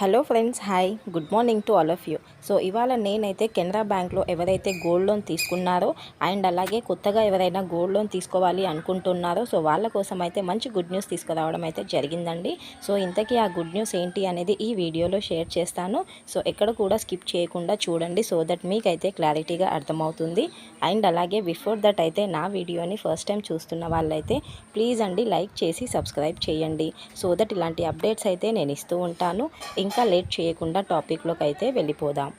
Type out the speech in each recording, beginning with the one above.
Hello friends hi. Good morning to all of you. So ఇవాళ నేనైతే కెనరా బ్యాంక్లో ఎవరైతే గోల్డ్ లోన్ తీసుకున్నారో అండ్ అలాగే కొత్తగా ఎవరైనా గోల్డ్ లోన్ తీసుకోవాలి అనుకుంటున్నారో సో వాళ్ళ కోసం అయితే మంచి గుడ్ న్యూస్ తీసుకురావడం అయితే జరిగిందండి. సో ఇంతకీ ఆ గుడ్ న్యూస్ ఏంటి అనేది ఈ వీడియోలో షేర్ చేస్తాను. సో ఎక్కడ కూడా స్కిప్ చేయకుండా చూడండి సో దట్ మీకైతే క్లారిటీగా అర్థమవుతుంది. అండ్ అలాగే బిఫోర్ దట్ అయితే నా వీడియోని ఫస్ట్ టైం చూస్తున్న వాళ్ళైతే ప్లీజ్ అండి లైక్ చేసి సబ్స్క్రైబ్ చేయండి. సో దట్ ఇలాంటి అప్డేట్స్ అయితే నేను ఇస్తూ ఉంటాను. ఇంకా లేట్ చేయకుండా టాపిక్లోకి అయితే వెళ్ళిపోదాం.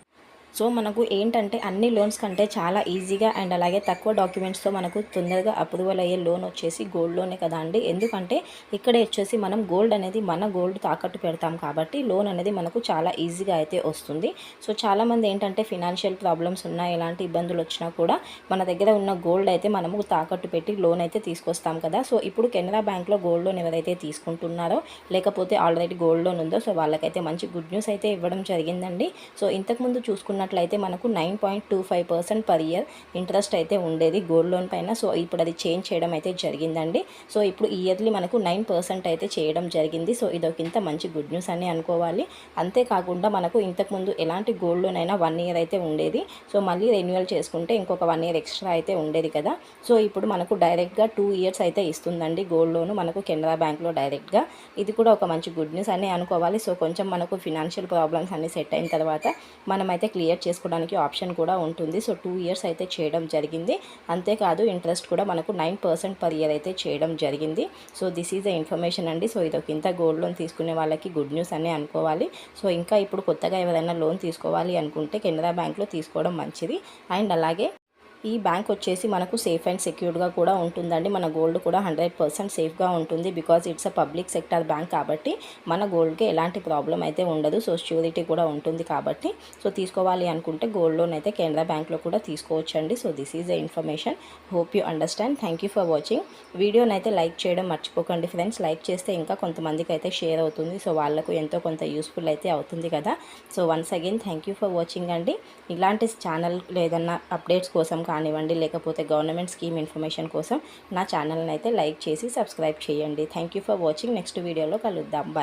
సో మనకు ఏంటంటే అన్ని లోన్స్ కంటే చాలా ఈజీగా అండ్ అలాగే తక్కువ డాక్యుమెంట్స్తో మనకు తొందరగా అప్రూవల్ అయ్యే లోన్ వచ్చేసి గోల్డ్లోనే కదా అండి. ఎందుకంటే ఇక్కడే వచ్చేసి మనం గోల్డ్ అనేది మన గోల్డ్ తాకట్టు పెడతాం కాబట్టి లోన్ అనేది మనకు చాలా ఈజీగా అయితే వస్తుంది. సో చాలామంది ఏంటంటే ఫినాన్షియల్ ప్రాబ్లమ్స్ ఉన్నా ఎలాంటి ఇబ్బందులు వచ్చినా కూడా మన దగ్గర ఉన్న గోల్డ్ అయితే మనము తాకట్టు పెట్టి లోన్ అయితే తీసుకొస్తాం కదా. సో ఇప్పుడు కెనరా బ్యాంక్లో గోల్డ్ లోన్ ఎవరైతే తీసుకుంటున్నారో లేకపోతే ఆల్రెడీ గోల్డ్ లోన్ ఉందో సో వాళ్ళకైతే మంచి గుడ్ న్యూస్ అయితే ఇవ్వడం జరిగిందండి. సో ఇంతకుముందు చూసుకున్నట్లయితే మనకు nine point two five percent per year interest అయితే ఉండేది గోల్డ్ లోన్ పైన. సో ఇప్పుడు అది చేంజ్ చేయడం అయితే జరిగిందండి. సో ఇప్పుడు ఇయర్లీ మనకు నైన్ పర్సెంట్ అయితే చేయడం జరిగింది. సో ఇదొకింత మంచి గుడ్ న్యూస్ అని అనుకోవాలి. అంతేకాకుండా మనకు ఇంతకుముందు ఎలాంటి గోల్డ్ లోన్ అయినా వన్ ఇయర్ అయితే ఉండేది. సో మళ్ళీ రెన్యువల్ చేసుకుంటే ఇంకొక వన్ ఇయర్ ఎక్స్ట్రా అయితే ఉండేది కదా. సో ఇప్పుడు మనకు డైరెక్ట్గా టూ ఇయర్స్ అయితే ఇస్తుందండి గోల్డ్ లోన్ మనకు కెనరా బ్యాంక్లో డైరెక్ట్గా ఇది కూడా ఒక మంచి గుడ్ న్యూస్ అని అనుకోవాలి. సో కొంచెం మనకు ఫినాన్షియల్ ప్రాబ్లమ్స్ అన్ని సెట్ అయిన తర్వాత మనమైతే క్లియర్ చేసుకోవడానికి ఆప్షన్ కూడా ఉంటుంది. సో టూ ఇయర్స్ అయితే చేయడం జరిగింది. అంతేకాదు ఇంట్రెస్ట్ కూడా మనకు నైన్ పర్సెంట్ పర్ ఇయర్ అయితే చేయడం జరిగింది. So this is the information అండి. సో ఇది ఒక ఇంత గోల్డ్ లోన్ తీసుకునే వాళ్ళకి గుడ్ న్యూస్ అని అనుకోవాలి. సో ఇంకా ఇప్పుడు కొత్తగా ఎవరైనా లోన్ తీసుకోవాలి అనుకుంటే కెనరా బ్యాంక్లో తీసుకోవడం మంచిది. అండ్ అలాగే ఈ బ్యాంక్ వచ్చేసి మనకు సేఫ్ అండ్ సెక్యూర్డ్గా కూడా ఉంటుందండి. మన గోల్డ్ కూడా హండ్రెడ్ పర్సెంట్ సేఫ్గా ఉంటుంది because it's a public sector bank కాబట్టి మన గోల్డ్కి ఎలాంటి ప్రాబ్లం అయితే ఉండదు. సో ష్యూరిటీ కూడా ఉంటుంది కాబట్టి. సో తీసుకోవాలి అనుకుంటే గోల్డ్ లోన్ అయితే కెనరా బ్యాంక్లో కూడా తీసుకోవచ్చండి. So this is the information hope you understand thank you for watching వీడియోని అయితే లైక్ చేయడం మర్చిపోకండి ఫ్రెండ్స్ లైక్ చేస్తే ఇంకా కొంతమందికి అయితే షేర్ అవుతుంది. సో వాళ్ళకు ఎంతో కొంత యూస్ఫుల్ అయితే అవుతుంది కదా. So once again thank you for watching అండి. ఇలాంటి ఛానల్ ఏదన్నా అప్డేట్స్ కోసం కానివ్వండి లేకపోతే గవర్నమెంట్ స్కీమ్ ఇన్ఫర్మేషన్ కోసం నా ఛానల్ని అయితే లైక్ చేసి సబ్స్క్రైబ్ చేయండి. Thank you for watching next వీడియోలో కలుద్దాం. బాయ్